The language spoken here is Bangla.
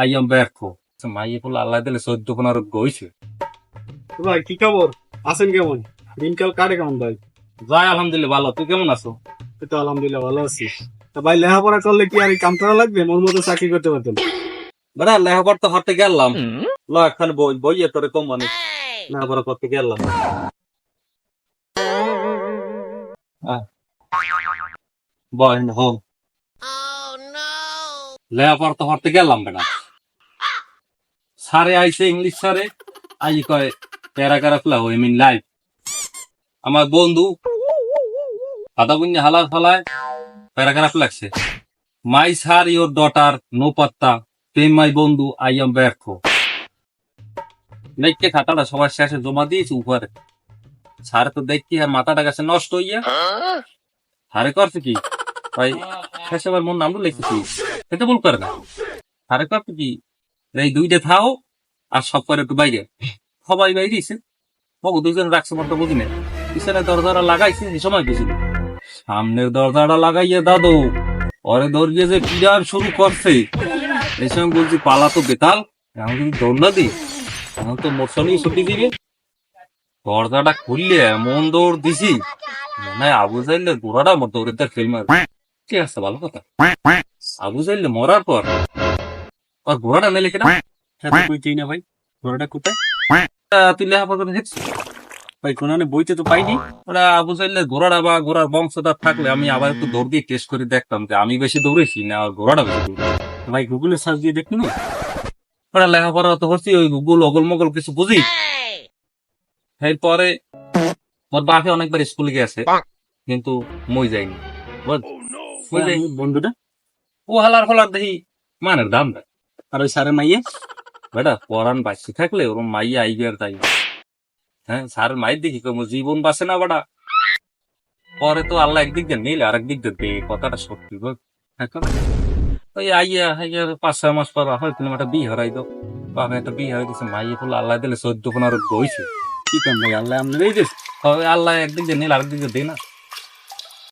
আই এম ব্যর্থ মাইয়ে বলে আল্লাহ দিলে চোদ্দ পনেরো গইছে। ভাই কি খবর? আছেন কেমন? দিনকাল কাটে কেমন ভাই? যাই আলহামদুলিল্লাহ ভালো। তুই কেমন আছো? এই তো আলহামদুলিল্লাহ ভালো আছি। তা ভাই লেখাপড়া করলে কি আর এই কাম করা লাগবে? মোর মতো চাকরি করতে পারতেন। বেড়া লেখাপড়া তো হাতে গেলাম। ল একখানে বই বইয়ে তোরে কম মানে। লেখাপড়া করতে গেলাম। বয় হোম লেখাপড়া তো হরতে গেলাম বেটা সারে আইছে ইংলিশ সারে আই কয় প্যারাগ্রাফ লাগো আই মিন লাইফ আমার বন্ধু আদা বুঝে হালার ফালায় প্যারাগ্রাফ লাগছে? My sir your daughter, no পাত্তা, প্রেম মাই বন্ধু, আই এম ব্যর্থ। দেখতে খাতাটা সবার শেষে জমা দিয়েছি উপরে। স্যার তো দেখছি আর মাথাটা গেছে নষ্ট হইয়া। হারে করছে কি? ভাই শেষে আবার মন নামটা লিখেছি। এটা ভুল করে না। হারে করছে কি? এই দুইটা থাও আর সব করে একটু বাইরে। সবাই বাইরেছে। মগু দুজন রাখছে মতো বুঝি না পিছনে দরজাটা লাগাইছে, এই সময় গেছিল সামনের দরজাটা লাগাইয়ে দাদু ওরে দরজে যে পিড়ার শুরু করছে। এই সময় বলছি, পালা তো বেতাল এখন যদি দৌড় না দিই এখন তো মোটরসাইকেল ছুটি দিবে। দরজাটা খুললে এমন দৌড় দিছি মানে আবু চাইলে গোড়াটা মর দৌড়ে তার ফেল মার ঠিক আছে ভালো কথা? আবু চাইলে মরার পর আর ঘোড়াটা নেলে কেনা সাথে কই চাই না ভাই ঘোড়াটা কোথায় তুই লেখাপড়া করে দেখছিস ভাই কোনানে বইতে তো পাইনি ওরা আবু চাইলে ঘোড়াটা বা ঘোড়ার বংশটা থাকলে আমি আবার একটু দৌড় দিয়ে টেস্ট করে দেখতাম যে আমি বেশি দৌড়েছি না আর ঘোড়াটা বেশি দৌড়েছি ভাই গুগলে সার্চ দিয়ে দেখুন ওরা লেখাপড়া তো হচ্ছে ওই গুগল অগল মগল কিছু বুঝি এরপরে মোর বাপে অনেকবার স্কুলে গেছে কিন্তু মই যাইনি বুঝ? মই যাইনি। বন্ধুটা ও হালার ফলার দেখি মানের দাম দেয় আর ওই সারে মাইয়ে? বেটা পরান বাঁচি থাকলে ওরম মাইয়ে আইবে আর তাই। হ্যাঁ স্যার মায়ের দেখি কম জীবন বাঁচে না বেটা। পরে তো আল্লাহ একদিক দিয়ে নিলে আর একদিক দিয়ে দে, কথাটা সত্যি বল। ওই আইয়া আইয়া পাঁচ, ছয় মাস পর হয় তুমি একটা বিয়ে হারাই দাও বাবা একটা বিয়ে হারাই দিচ্ছে মাইয়ে বলে আল্লাহ দিলে চোদ্দ পনেরো গইছে কি করেন ভাই, আল্লাহ আমি এই তবে আল্লাহ একদিক দিয়ে নিলে আরেকদিক দিয়ে দে না।